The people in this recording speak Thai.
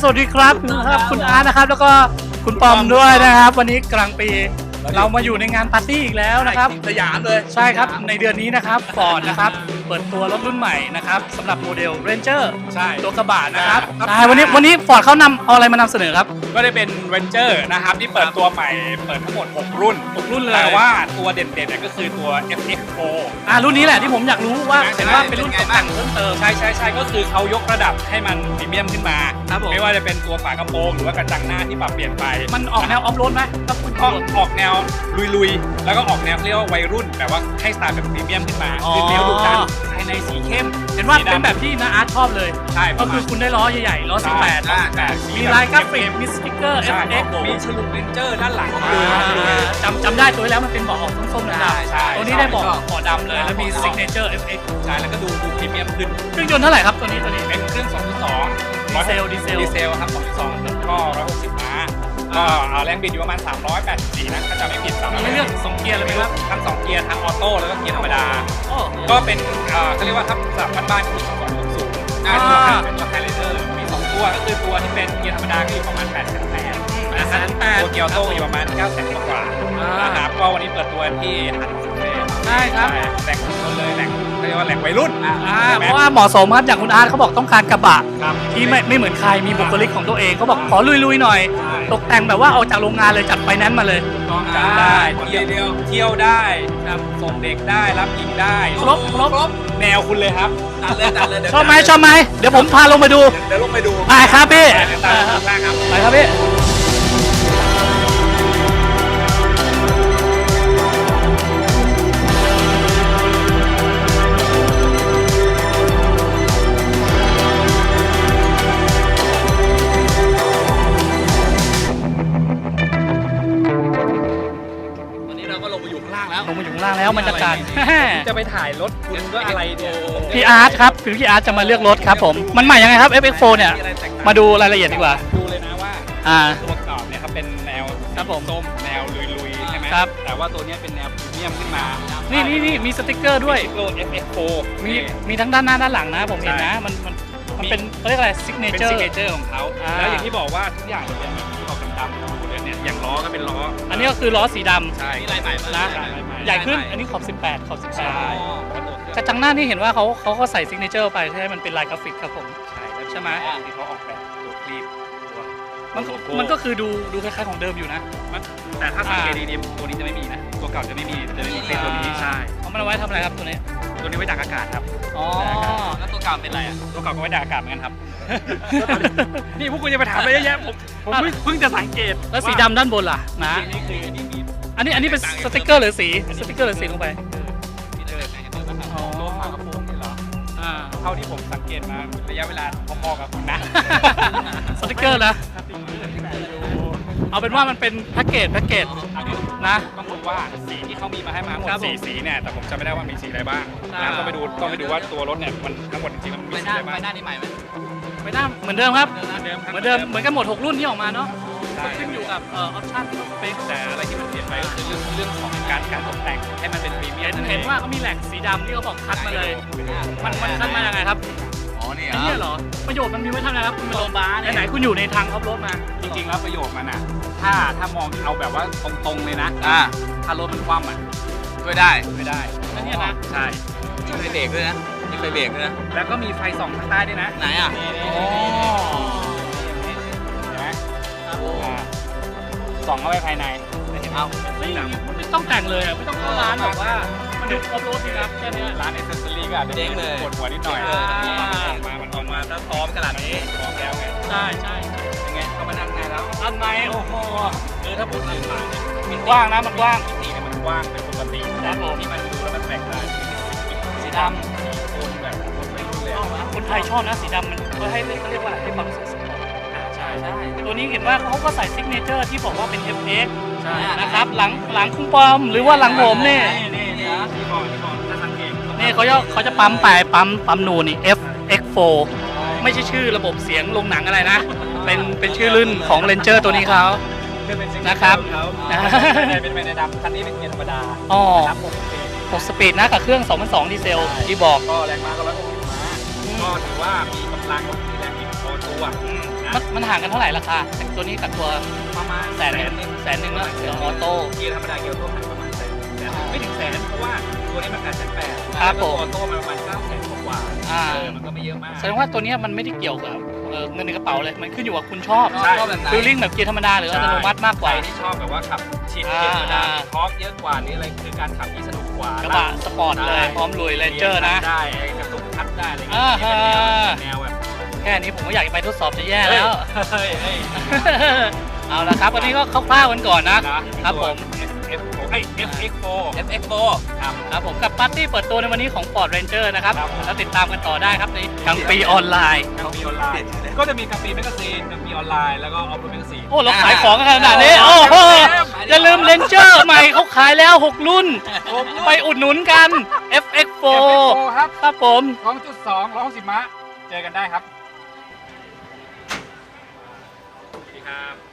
สวัสดีครับครับคุณอาร์ตนะครับ แล้วก็คุณปอมด้วยนะครับ วันนี้กลางปี เรามาอยู่ในงานปาร์ตี้อีกแล้วนะครับ สยามเลยใช่ครับ ในเดือนนี้นะครับฟอร์ดนะครับ เปิดตัวรถรุ่นใหม่นะครับสำหรับโมเดล Ranger ใช่ตัวกระบะนะครับครับใช่วันนี้วันนี้ฟอร์ดเขานำเอาอะไรมานำเสนอครับ ก็ได้เป็นเวนเจอร์นะครับที่เปิดตัวใหม่ เปิดทั้งหมด 6 รุ่น 6 รุ่นเลยแต่ว่าตัวเด่นๆเนี่ยก็คือตัว FX4 อ่ารุ่นนี้แหละที่ผมอยากรู้ว่าใช่เห็นว่าเป็นรุ่นตกแต่งเพิ่มเติมใช่ใช่ใช่ก็คือเขายกระดับให้มันพรีเมียมขึ้นมาครับผมไม่ว่าจะเป็นตัวฝากระโปรงหรือว่ากระจังหน้าที่ปรับเปลี่ยนไปมันออกแนวออฟโรดไหมครับคุณก็ออกแนวลุยๆ แล้วก็ออกแนวเรียกว่าวัยรุ่นแต่ว่าให้สไตล์แบบพรีเมียมขึ้นมาคือแนวดุดันภายในสีเข้มเห็นว่าสีดำ เป็นแบบที่นาอาร์ตชอบเลย ใช่ก็คือคุณได้ล้อใหญ่ๆล้อ 18ล้อ18 มีลายกราฟิกมีสติ๊กเกอร์ ใช่ FX มีฉลุเรนเจอร์ด้านหลังอ่าจำจำได้ตัวที่แล้วมันเป็นเบาะออกส้มๆนะครัใช่ใช่ตัวนี้ได้เบาะเบาะดำเลย แล้วมี Signature FX ใช่แล้วก็ดูดูพรีเมียมขึ้น เครื่องยนต์เท่าไหร่ครับตัวนี้ตัวนี้ เป็นเครื่อง2.2 ดีเซลดีเซล ดีเซลครับ2.2ก็160ม้า ก็เอาแรงบิดอยู่ประมาณ 384นะถ้าจำไม่ผิดมีให้เลือกสองเกียร์เลยไหมครับทั้ง2เกียร์ทั้งออโต้แล้วก็เกียร์ธรรมดา โอ้ ก็เป็นเอ่อเขาเรียกว่าทับศัพท์บ้านๆคือ260อ่าตัวขับเป็นตัวไฮไลเดอร์มี 2 ตัวก็คือตัวที่เป็นเกียร์ธรรมดาก็อยู่ประมาณ8 8 0 0 0นะครับตัวเกียร์ออโต้อยู่ประมาณ9 0 0 0 0กว่าๆ นะครับก็วันนี้เปิดตัวที่ฮันเซ่ใช่ครับแหล่งทุนเลยแหล่งเรียกว่าแหล่งวัยรุ่นอ่าใช่ไหมเพราะว่าเหมาะสมครับอย่างคุณอาร์ตเขาบอกต้องการกระบะ ครับที่ไม่ไม่เหมือนใครมีบุคลิกของตัวเองเขาบอกขอลุยๆหน่อยตกแต่งแบบว่าเอาจากโรงงานเลยจัดไฟแนนซ์มาเลย ต้องการได้เที่ยวเที่ยวได้ครับส่งเด็กได้รับหญิงได้ครบครบ แนวคุณเลยครับตัดเลยตัดเลยชอบไหมชอบไหมเดี๋ยวผมพาลงไปดูเดี๋ยวลงไปดูไปครับพี่ตามข้างล่างครับ ไปครับพี่ บรรยากาศ จะไปถ่ายรถคุณก็อะไรเนี่ยพี่อาร์ตครับคือพี่อาร์ตจะมาเลือกรถครับผม มันใหม่ยังไงครับ FX4 เนี่ย มาดูรายละเอียดดีกว่า ดูเลยนะว่าอ่าตัวประกอบเนี่ยครับเป็นแนวครับผมส้มแนวลุยๆใช่ไหมครับ แต่ว่าตัวเนี้ยเป็นแนวพรีเมียมขึ้นมา นี่นี่นี่มีสติกเกอร์ด้วยโล FX4 มีมีทั้งด้านหน้าด้านหลังนะผมเห็นนะใช่มันมันมันเป็นเขาเรียกอะไรซิกเนเป็นเจอซิร์กเนเจอร์ของเขาอ่าแล้วอย่างที่บอกว่าทุกอย่างจะเป็นแบบขอบดำๆหมดเลยเนี่ย อย่างล้อก็เป็นล้ออัอันนี้ก็คือล้อสีดำ ใช่ลายใหม่นะลายใหม่ใหญ่ขึ้นอันนี้ขอบ 18 ขอบ ใช่18กระจังหน้านี่เห็นว่าเขาเขาก็ใส่ซิกเนเจอร์ไปให้มันเป็นลายกราฟิกครับผม ใช่ใช่ไหม ที่เขาออกแบบตัวคลีปตัว มันก็โลโก้ มันก็คือดูดูคล้ายๆของเดิมอยู่นะแต่ถ้าสังเกตอ่าดีๆตัวนี้จะไม่มีนะ ตัวเก่าจะไม่มีจะไม่มีเส้นตัวนี้ใช่ เอามันเอาไว้ทำอะไรครับตัวนี้ ตัวนี้ไว้ดักอากาศครับอ๋อแล้วตัวเก่าเป็นอะไรอะตัวเก่าก็ไว้ดักอากาศเหมือนกันครับ นี่พวกคุณจะไปถามอะไรเยอะแยะผมผมเพิ่งเพิ่งจะสังเกตแล้วสีดำด้านบนล่ะนะนี่คือนี่มีอันนี้อันนี้เป็นสติกเกอร์หรือสีสติกเกอร์หรือสีลงไปมีเลยนะเห็นไหมครับอ๋อตัวฝากระโปรงนี่เหรออ่าเท่าที่ผมสังเกตมาระยะเวลาพอๆกับคุณนะสติกเกอร์นะเอาเป็นว่ามันเป็นแพ็กเกจแพ็กเกจ นะต้องดูว่าสีที่เขามีมาให้มาทั้งหมครัดบผมสี่สีเนี่ยแต่ผมจำไม่ได้ว่ามีสีอะไรบ้างอ่า นะต้องไปดูต้องไปดูว่าตัวรถเนี่ยมันทั้งหมดจริงๆแล้วมันมีสีอะไรบ้างนี่ใหม่ไหมไม่น่าเหมือนเดิมครับเหมือนเดิมครับเหมือนเดิมเหมือนกันหมด 6 รุ่นที่ออกมาเนาะใช่ขึ้นอยู่กับเอ่อออปชั่นสเปคแต่อะไรที่มันเปลี่ยนไปก็คือเรื่องเรื่องของการการตกแต่งให้มันเป็นพรีเมียเห็มนเห็นว่าเขามีแหลกสีดำที่เขาบอกคัดมาเลย มันมันคัดมายังไงครับ อ๋อนี่ไอ้เนี่ยเหรอ ประโยชน์มันมีไว้ทำอะไรครับคุณโรงพยาบาลไหนๆคุณอยู่ในทางออฟโรดมา จริงๆแล้วประโยชน์มันอะ ถ้าถ้ามองเอาแบบว่าตรงๆเลยนะ อ่าถ้ารถมันคว่ำอะช่วยได้ไม่ได้แล้วเนี่ยนะ ใช่ มีไฟเบรกด้วยนะมีไฟเบรกด้วยนะ แล้วก็มีไฟส่องข้างใต้ด้วยนะไหนอะนี่นี่อ๋อนี่เห็นไหมอ่าส่องเข้าไปภายในจะเห็นเอา เฮ้ยอย่างนี้ไม่ต้องแต่งเลยอะไม่ต้องเข้าร้านแบบว่า มันถึงออฟโรดสิครับแค่เนี้ยร้านเอเซอรี่ก็อาจจะเจ๊งเลยปวดหัวนิดหน่อยเจ๊งเลยมันออกมามันออกมาถ้าพร้อมขนาดนี้พร้อมแล้วไงใช่ใช่ยังไงเขามานั่งไงแล้วอันไหนโอ้โหคือถ้าพูดถึงหมาเนี่ยมันกว้างนะมันกว้างมิติเนี่ยมันกว้างเป็นปกติครับผมที่มันดูแล้วมันแปลกตาคือสีสีดดำสีโทนแบบคนไม่รุ่นเลยำคนไทยชอบนะสีดำมันเขาให้เขาเรียกว่าอะไรให้ความรู้สึกสปอร์ตใช่ใช่ตัวนี้เห็นว่าเขาก็ใส่ซิกเนเจอร์ที่บอกว่าเป็น FX ใช่นะครับหลังหลังคุณปอมหรือว่าหลังผมเนี่ย นี่เขาจะเขาจะปั๊มไปปั๊มปั๊มนูนนี่ FX4 ไม่ใช่ชื่อระบบเสียงลงหนังอะไรนะ เป็นเป็นชื่อรุ่นของ Ranger ตัวนี้เขาคือเป็นซิกเนนะเจครัอบร์ของเขาอ่าเป็นเป็นในดำคันนี้เป็นเกียร์ธรรมดาอ๋อครับผม6สปีดนะกับเครื่อง2002ดีเซลที่บอกก็แรงม้าก็ร้อยหกสิบม้าก็ถือว่ามีกำลังมีแรงบิดพอตัวนะมันมันห่างกันเท่าไหร่ราคาแต่ตัวนี้กับตัวประมาณแสนหนึ่งแสนหนึ่งแล้วเสือออโต้เกียร์ธรรมดาเกียร์ออโต้ แสนแสนไม่ถึงแสนเพราะว่าตัวนี้มันแปดแสนแปดครับผมออโต้มันประมาณเก้าแสนกว่าอ่า เออมันก็ไม่เยอะมาก แสดงว่าตัวเนี้ยมันไม่ได้เกี่ยวกับเอ่อเงินในกระเป๋าเลย มันขึ้นอยู่กับคุณชอบชอบแบบไหนฟิลลิ่งแบบเกียร์ธรรมดาหรืออัตโนมัติมากกว่า ใครที่ชอบแบบว่าขับชินเกียร์ธรรมดาอ่า ทอร์กเยอะกว่านี่อะไรคือการขับที่สนุกกว่ากระบะสปอร์ตเลย พร้อมลุยเลนเจอร์นะ ได้ไอ้กระตุกคัดได้อะไรเงี้อ่ายฮะ เป็นแนวแบบแค่นี้ผมก็อยากจะไปทดสอบจะแย่แล้ว เฮ้ยเฮ้ย เอาละครับวันนี้ก็คร่าวๆกันก่อนนะครับผม F F4 ไอ้ FX4 FX4 ครับครับผมกับปาร์ตี้เปิดตัวในวันนี้ของ Ford Ranger นะครับครับผม แล้วติดตามกันต่อได้ครับในกลางปีออนไลน์ กัมปีออนไลน์ ก็จะมีกัมปีแมกกาซีนกัมปีออนไลน์ แล้วก็ออฟโรดแมกกาซีน โอ้เราขายของกันขนาดนี้ โอ้โหอย่าลืมเลนเจอร์ใหม่เขาขายแล้ว 6 รุ่น ไปอุดหนุนกัน FX4 FX4 ครับ ครับผม 2.2 160ม้าเจอกันได้ครับ สวัสดีครับ